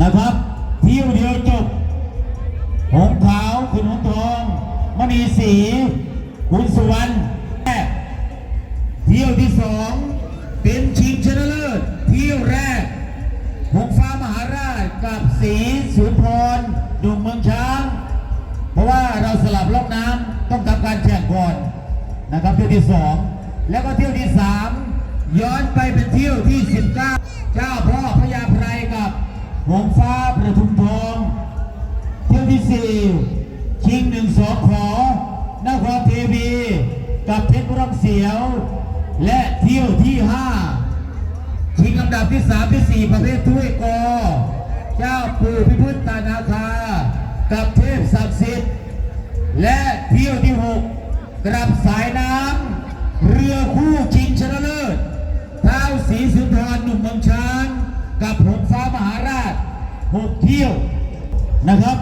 นะครับเที่ยวเดียวจบหงส์ขาวขุนหงทองมณีสีขุนสุวรรณแรกเที่ยวที่สองเป็นชิงชนะเลิศเที่ยวแรกหงฟ้ามหาราชกับสีสุนทรดุงเมืองช้าง เพราะว่าเราสลับล็อกน้ำต้องทำการแข่งก่อนนะครับเที่ยวที่สองแล้วก็เที่ยวที่สามย้อนไปเป็นเที่ยวที่ 19 เจ้าพ่อพญาไพรกับ หงฟ้าประทุมทองเที่ยวที่สี่ชิงหนึ่งสองขอนครเทวีกับเพชรบุรีเสียว และเที่ยวที่ห้าชิงลำดับที่สามที่สี่ประเภทถ้วยกอ เจ้าปู่พิพุทธนาคา กับเทพศักดิ์สิทธิ์ และเที่ยวที่หกกลับสายน้ำเรือคู่ชิงชนะเลิศเท้าสีสุนทรหนุ่มเมืองช้างกับหง 6 เที่ยวนะครับ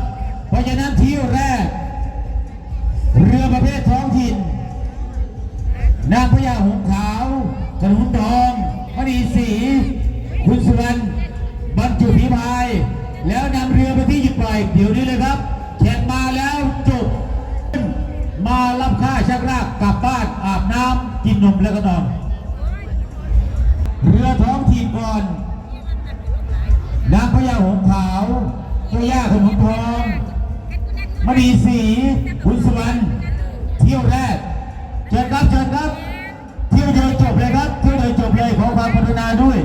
เพราะฉะนั้นเที่ยวแรก เรือประเภทท้องถิ่นนางพญาหงขาวกระนุนทองพมดีสีคุณสุวรรณบรรจุพิพาย แล้วนำเรือไปที่หยุดปล่อยเดี๋ยวนี้เลยครับแข่งมาแล้วจบ มารับค่าชักรากกลับบ้านอาบน้ำกินนมแล้วก็นอน เรือท้องถิ่นก่อน นางพญาหงส์ขาวเจ้าย่าขนมทองมณีศรีคุณสุวรรณเที่ยวแรกเชิญครับเชิญครับ เที่ยวเดียวจบเลยครับ เที่ยวเดียวจบเลยขอความกรุณาด้วย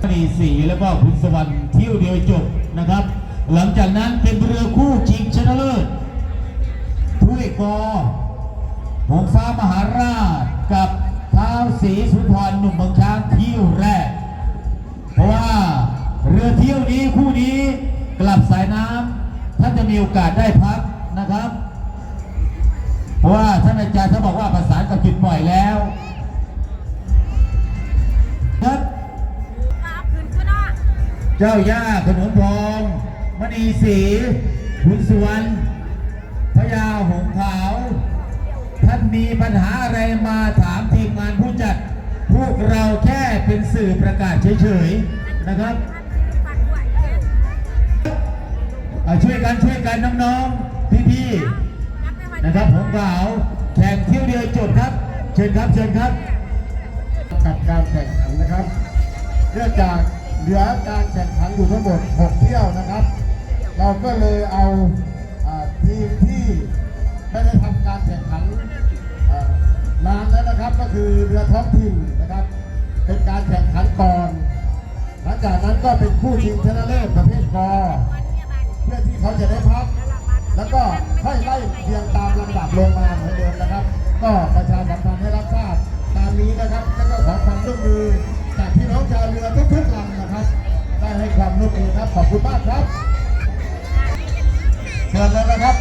มณีศรีแล้วก็คุณสุวรรค์เที่ยวเดียวจบนะครับ หลังจากนั้นเป็นเรือคู่ชิงชนะเลิศถ้วยกอหงฟ้ามหาราชกับท้าวศรีสุนทรหนุ่มเมืองช้างเที่ยวแรก เพราะว่าเรือเที่ยวนี้ คู่นี้กลับสายน้ำท่านจะมีโอกาสได้พักนะครับ เพราะว่าท่านอาจารย์ท่านบอกว่าประสานกับจุดปล่อยแล้วครับเจ้าย่าขนมทองมณีศรีคุณสุวรรณพญาหงส์ขาว ท่านมีปัญหาอะไรมาถามทีมงานผู้จัด พวกเราแค่เป็นสื่อประกาศเฉยๆนะครับ ช่วยกันช่วยกันน้องๆพี่ๆนะครับผมกล่าวแข่งเที่ยวเดียวจบครับ เชิญครับเชิญครับกับการแข่งขันนะครับเนื่องจากเหลือการแข่งขันอยู่ทั้งหมด 6 เที่ยวนะครับ เราก็เลยเอาอทีมที่ไม่ได้ทำการแข่งขันนานแล้วนะครับก็คือเรือท้องถิ่นนะครับ เป็นการแข่งขันก่อน หลังจากนั้นก็เป็นคู่ชิงชนะเลิศประเภทกอเพื่อ ที่เขาจะได้พัก แล้วก็ค่อยไล่เรียงตามลำดับลงมาเหมือนเดิมนะครับ ก็ประชาสัมพันธ์ให้รับทราบตามนี้นะครับ แล้วก็ขอความร่วมมือจากพี่น้องชาวเรือทุกๆลำนะครับ ได้ให้ความร่วมมือครับ ขอบคุณมากครับ เชิญเลยนะครับ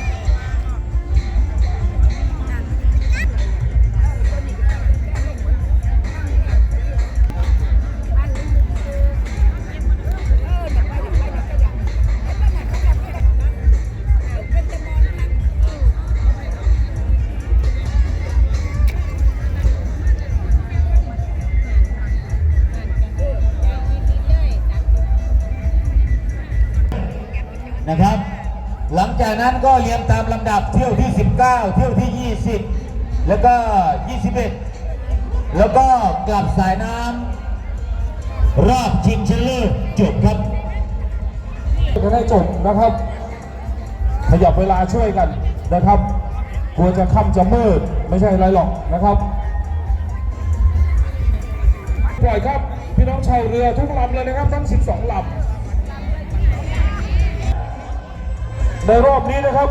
นะครับ หลังจากนั้นก็เรียงตามลำดับเที่ยวที่ 19 เที่ยวที่ 20 แล้วก็ 21 แล้วก็กลับสายน้ำรอบชิงชนะเลิศจบครับจะได้จบนะครับ ขยับเวลาช่วยกันนะครับกลัวจะค่ำจะมืดไม่ใช่อะไรหรอกนะครับปล่อยครับพี่น้องชาวเรือทุกลำเลยนะครับทั้ง 12ลำ ในรอบนี้นะครับ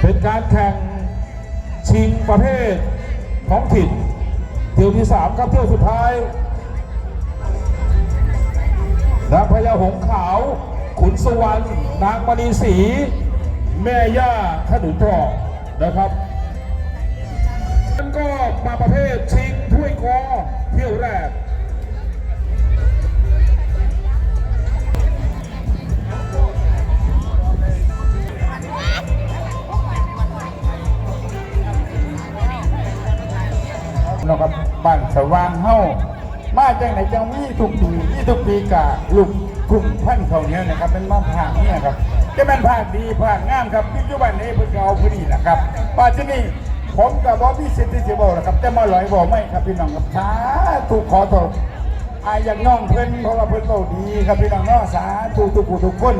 เป็นการแข่งชิงประเภทท้องถิ่นเที่ยวที่ 3 ครับเที่ยวสุดท้ายนางพญาหงส์ขาว ขุนสุวรรณนางมณีศรีแม่ย่าขนุนทองนะครับ สว่างเฮามาจังไหนจังมีทุกปีมีทุกปีกะลูกทุ่งพันเขาเนี้ยนะครับเป็นมาผากเนี่ยครับจะเป็นผากดีผากงามครับปัจจุบันนี้เพิ่งเอาพื้นนี่แหละครับปัจจุบันผมกับบอบี้สิทธิเจบอกแล้วครับจะมาลอยบอกไม่ครับพี่น้องครับสาธุขอโทษอาอย่างน้องเพิ่นเพราะว่าเพิ่นเบาดีครับพี่น้องเนาะสาธุทุกผู้ทุกคน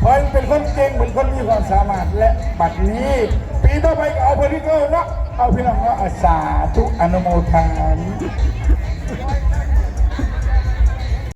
เพิ่นเป็นคนเก่งเป็นคนมีความสามารถและบัดนี้ ปีต่อไปก็เอาเพิ่นที่เก่าเนาะ เอาพี่น้องเนาะอะสาธุอนุโมทนา